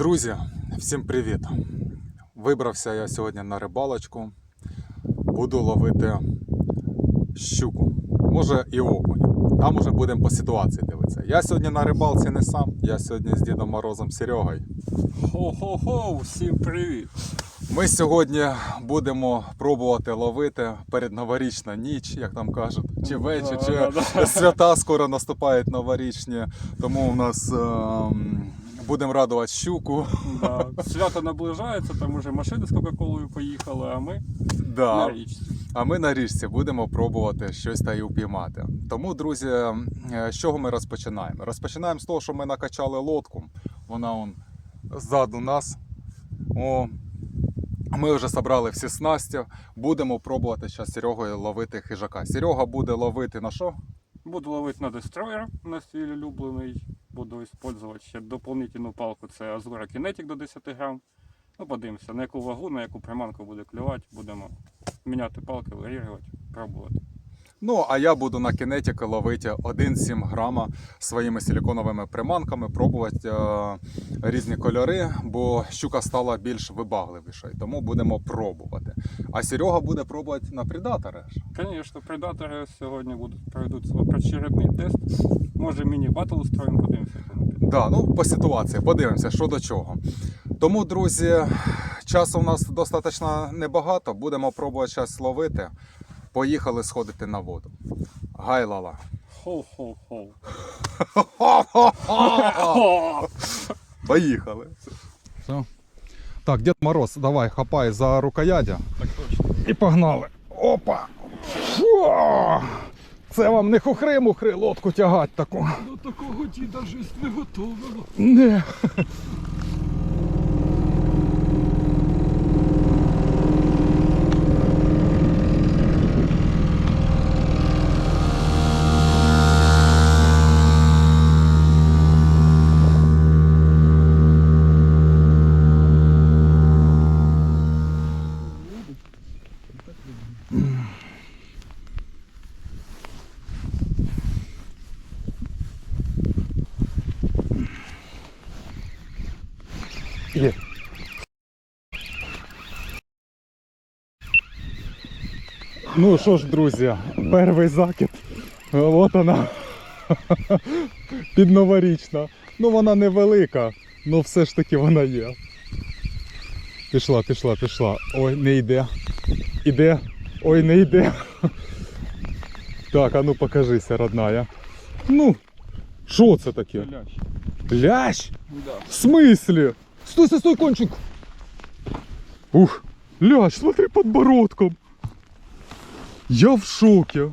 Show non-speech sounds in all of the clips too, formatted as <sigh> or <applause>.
Друзі, всім привіт! Вибрався я сьогодні на рибалочку. Буду ловити щуку. Може і окунь. Там уже будемо по ситуації дивитися. Я сьогодні на рибалці не сам, я сьогодні з Дідом Морозом Серегою. Хо-хо-хо, всім привіт! Ми сьогодні будемо пробувати ловити перед новорічна ніч, як там кажуть, чи вечір, чи свята скоро наступають новорічні. Тому у нас ем, будемо радувати щуку. Да. Свято наближається, там уже машини з Кока-Колою поїхали, а ми Да. на річці. А ми на річці будемо пробувати щось та й упіймати. Тому, друзі, е, з чого ми розпочинаємо? Розпочинаємо з того, що ми накачали лодку. Вона он ззаду нас. О, ми вже зібрали всі снасті. Будемо пробувати зараз з Серегою ловити хижака. Серега буде ловити на що? Буду ловити на дестройер, на свій улюблений. Буду використовувати ще доповнительну палку, це Азура Kinetic до 10 грам. Ну, подивимося, на яку вагу, на яку приманку буде клювати. Будемо міняти палки, варіювати, пробувати. Ну, а я буду на кінетіки ловити 1,7 грама своїми силіконовими приманками, пробувати е, різні кольори, бо щука стала більш вибагливішою. Тому будемо пробувати. А Серега буде пробувати на предатори. Звісно, предатори сьогодні будуть проведуть свій очередний тест. Може міні-батл устроїмо, подивимося. Да, ну по ситуації, подивимося, що до чого. Тому, друзі, часу у нас достатньо небагато. Будемо пробувати зараз ловити. Поїхали сходити на воду. Гайлала. Хо-хо-хо. <laughs> Поїхали. Все. Так, Дед Мороз, давай, хапай за рукоядя. Так точно. І погнали. Опа! Фу! Це вам не хухри-мухри лодку тягать таку. До такого діда життя не готовила. Не. Є. Ну що ж, друзі, перший закид. От вона. Підноворічна. Ну вона невелика, але все ж таки вона є. Пішла, пішла, пішла. Ой, не йде. Іде. Ой, не йде. Так, а ну покажися, родная. Ну, що це таке? Лящ. Лящ? Да. В смысле? Стой, стой, стой, кончик. Ух, лящ, смотри подбородком. Я в шоке.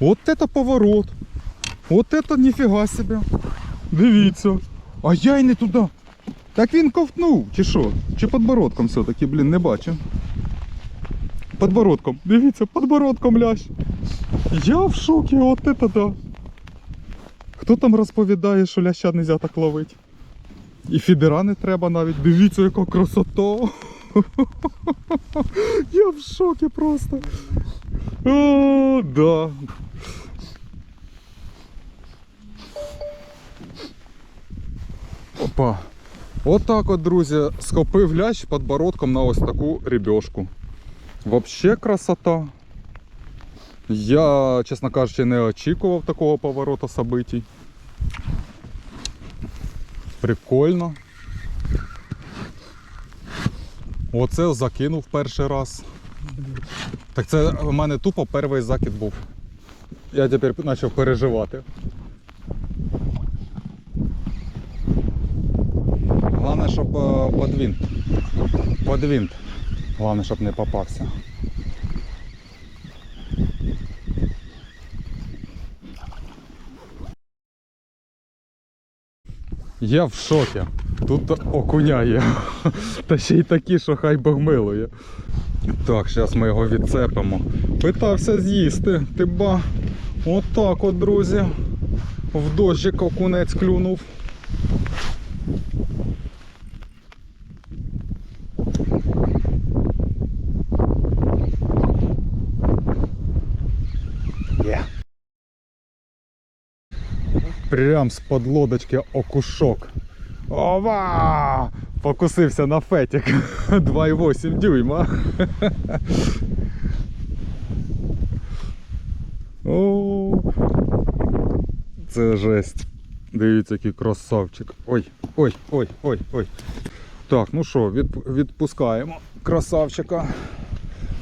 Вот это поворот. Вот это нифига себе. Дивіться. А я й не туди. Так він ковтнув, чи що? Чи подбородком все-таки, блін, не бачу. Подбородком. Дивіться, подбородком лящ. Я в шокі, от это да. Хто там розповідає, що ляща не можна так ловити? І фідера не треба навіть. Дивіться, яка красота. <laughs> Я в шокі просто. О, да. Опа. Отак от, друзі, схопив лящ подбородком на ось таку рібьошку. Вообще красота. Я, чесно кажучи, не очікував такого повороту событий. Прикольно. Оце закинув перший раз. Так це у мене тупо перший закид був. Я тепер почав переживати. Головне, щоб е, подвінт. Подвінт. Головне, щоб не попався. Я в шокі. Тут окуня є. Та ще й такі, що хай Бог милує. Так, зараз ми його відцепимо. Питався з'їсти. Ти ба. Отак от, друзі. В дощик окунець клюнув. Є. Прям з-под лодочки окушок. Ова! Покусився на фетик. 2,8 <laughs> дюйма. О, це жесть. Дивіться, який красавчик. Ой, ой, ой, ой, ой. Так, ну що, від, відпускаємо красавчика.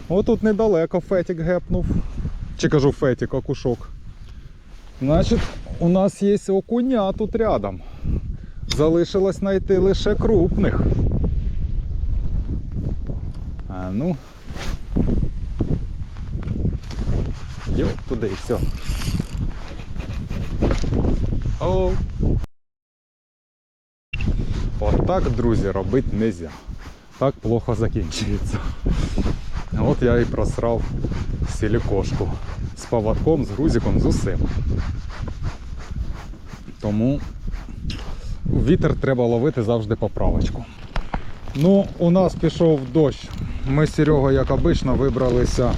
Отут недалеко фетик гепнув. Чи кажу фетик, окушок. Значить, у нас є окуня тут рядом. Залишилось знайти лише крупних. А ну. Йо, туди, все. О. Отак, друзі, робити не можна. Так плохо закінчується. От я і просрав сілікошку з поводком, з грузиком, з усім. Тому вітер треба ловити завжди поправочку. Ну, у нас пішов дощ. Ми з Серегою, як обично, вибралися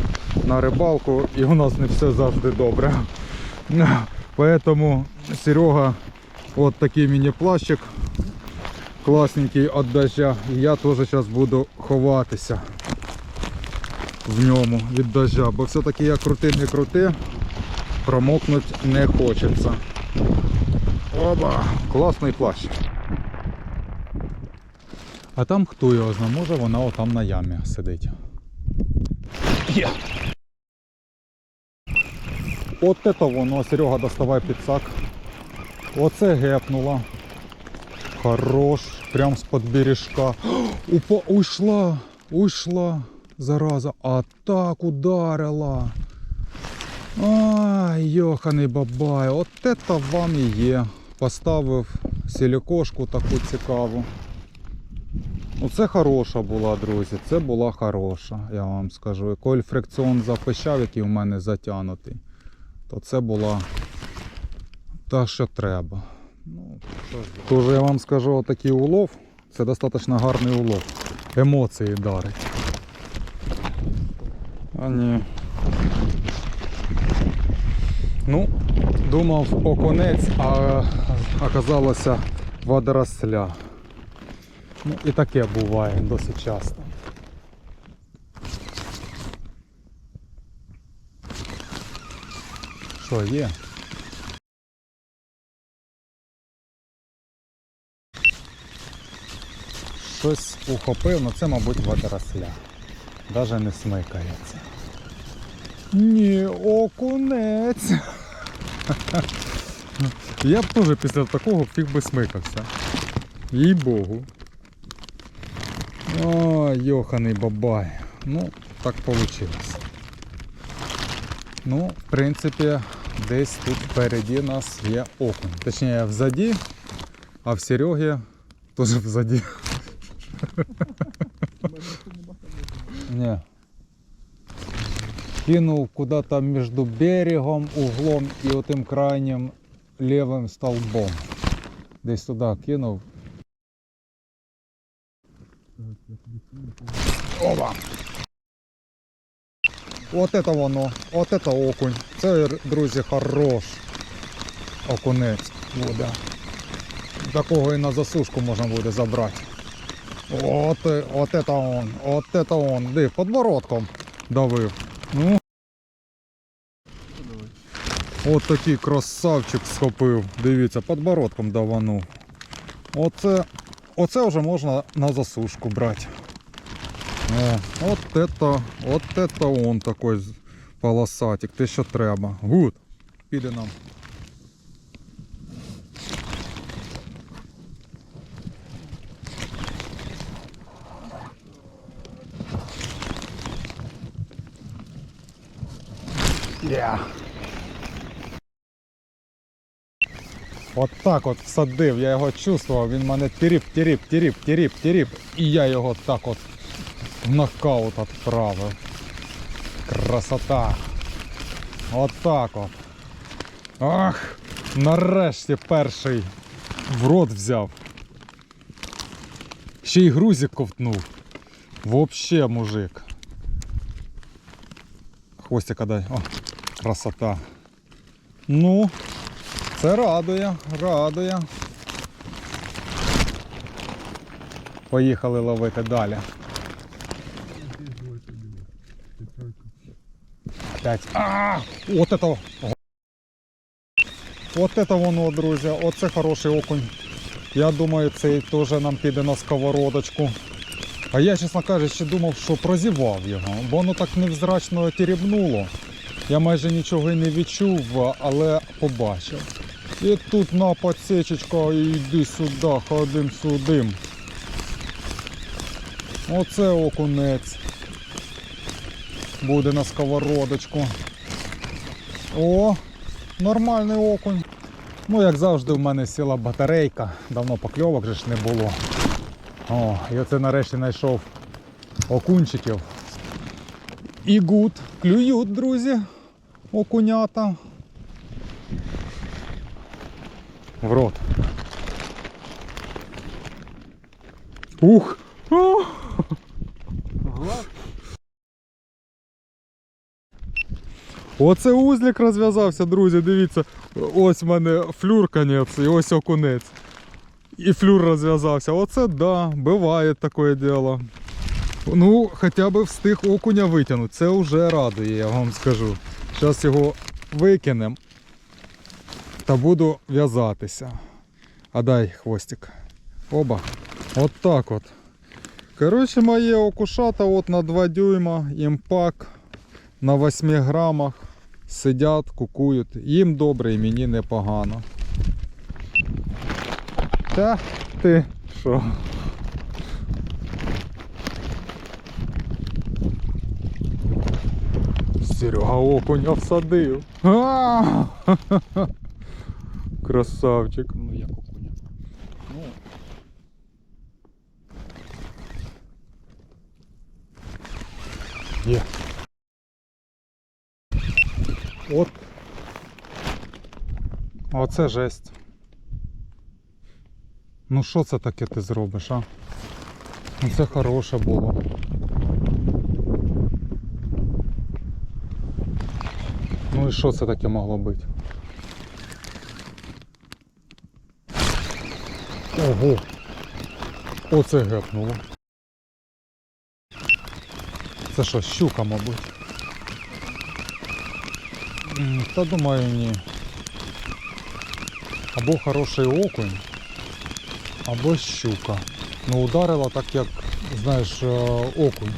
на рибалку і у нас не все завжди добре. Поэтому Серега от такий міні-плащик класненький від дождя. Я теж зараз буду ховатися в ньому від дождя, бо все-таки я крути не крути, промокнути не хочеться. Оба! Класний плащ. А там хто його знає, може вона отам на ямі сидить. Є! От це воно, Серега доставай підсак. Оце гепнуло. Хорош, прям з-под бережка. <gasps> Упа, ушла, ушла, зараза. А так ударила. Ай, йоханий бабай, от це вам і є. Поставив сілікошку таку цікаву. Ну це хороша була, друзі. Це була хороша, я вам скажу. І Коль фрикціон запищав, який у мене затягнутий, то це була та, що треба. Ну, Тож я вам скажу, отакий улов, це достатньо гарний улов. Емоції дарить. А ні. Ну, думав окунець, а оказалося водоросля. Ну і таке буває досить часто. Що є? Щось ухопив, ну це, мабуть, водоросля. Даже не смикається. Ні, окунець. Я б теж після такого фіг би смикався. Їй богу. О, йоханий бабай. Ну, так вийшло. Ну, в принципі, десь тут впереді нас є окунь. Точніше, взаді, а в Сереги теж взаді. Ні. Кинув куда-то між берегом, углом і отим крайнім лівим столбом. Десь туди кинув. Опа! От это воно, от это окунь. Це, друзі, хорош окунець буде. Такого і на засушку можна буде забрати. От, і- от это он, от это он. Ди, подбородком давив. Ну. От такий красавчик схопив. Дивіться, подбородком даванув. Оце, оце вже можна на засушку брати. О, от это, от это он такой полосатик, те що треба. Гуд. Піде нам. Yeah. От так от всадив, я його чувствував, він мене тіріп, тіріп, тіріп, тіріп, тіріп. І я його так от в нокаут відправив. Красота. От так от. Ах, нарешті перший в рот взяв. Ще й грузик ковтнув. Вообще мужик. Хвостика дай. О, красота. Ну, це радує, радує. Поїхали ловити далі. Опять. А, от это. От это воно, друзі. Оце хороший окунь. Я думаю, цей теж нам піде на сковородочку. А я, чесно кажучи, думав, що прозівав його, бо воно так невзрачно тірібнуло. Я майже нічого і не відчув, але побачив. І тут на подсечечка, йди сюди, ходим сюди. Оце окунець. Буде на сковородочку. О, нормальний окунь. Ну, як завжди, в мене сіла батарейка. Давно покльовок же ж не було. О, і оце нарешті знайшов окунчиків. І гуд. Клюють, друзі. Окунята. В рот. Ух! Оце узлик розв'язався, друзі, дивіться. Ось в мене флюр конець і ось окунець. І флюр розв'язався. Оце да, буває таке діло. Ну, хоча б встиг окуня витягнути. Це вже радує, я вам скажу. Зараз його викинемо та буду в'язатися. А дай хвостик. Оба. От так от. Коротше, моє окушата от на 2 дюйма, імпак на 8 грамах. Сидять, кукують. Їм добре і мені непогано. Та ти що? Серега окуня всадив. <laughs> Красавчик. Ну як окуня. Ну, Є. От. Оце жесть. Ну що це таке ти зробиш, а? Ну це хороше було. Ну і що це таке могло бути? Ого! Оце гепнуло. Це що, щука, мабуть? Та думаю, ні. Або хороший окунь, або щука. Ну ударила так як, знаєш, е, окунь.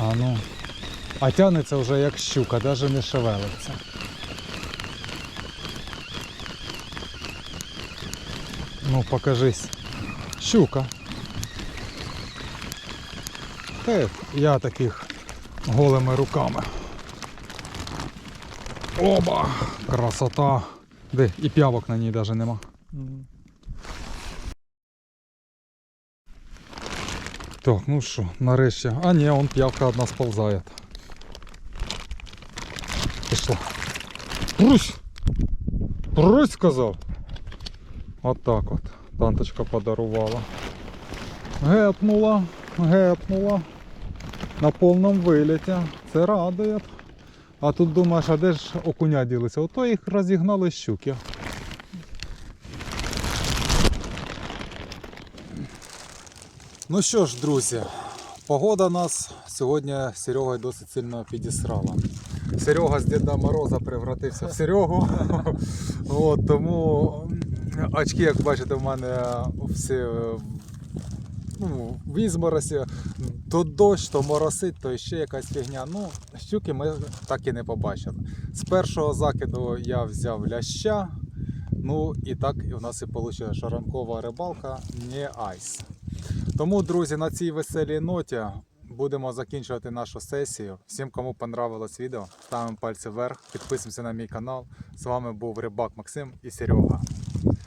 А ну. А тягнеться вже як щука, навіть не шевелиться. Ну покажись. Щука. Та я таких голими руками. Оба! Красота! Де? І п'явок на ній навіть нема. Так, ну що, нарешті. А ні, он п'явка одна сползає. Пішла. Прусь! Прусь сказав! От так от. Танточка подарувала. Гепнула, гепнула. На повному виліті. Це радує. А тут думаєш, а де ж окуня ділися? Ото їх розігнали щуки. Ну що ж, друзі, погода нас сьогодні з Серегою досить сильно підісрала. Серега з Діда Мороза превратився в Серегу. <laughs> От, тому очки, як бачите, в мене всі е, ну, в ізморосі. То дощ, то моросить, то ще якась фігня. Ну, щуки ми так і не побачили. З першого закиду я взяв ляща. Ну і так і в нас і вийшла шаранкова рибалка, не айс. Тому, друзі, на цій веселій ноті будемо закінчувати нашу сесію. Всім, кому понравилось відео, ставимо пальці вверх, підписуємося на мій канал. З вами був Рибак Максим і Серега.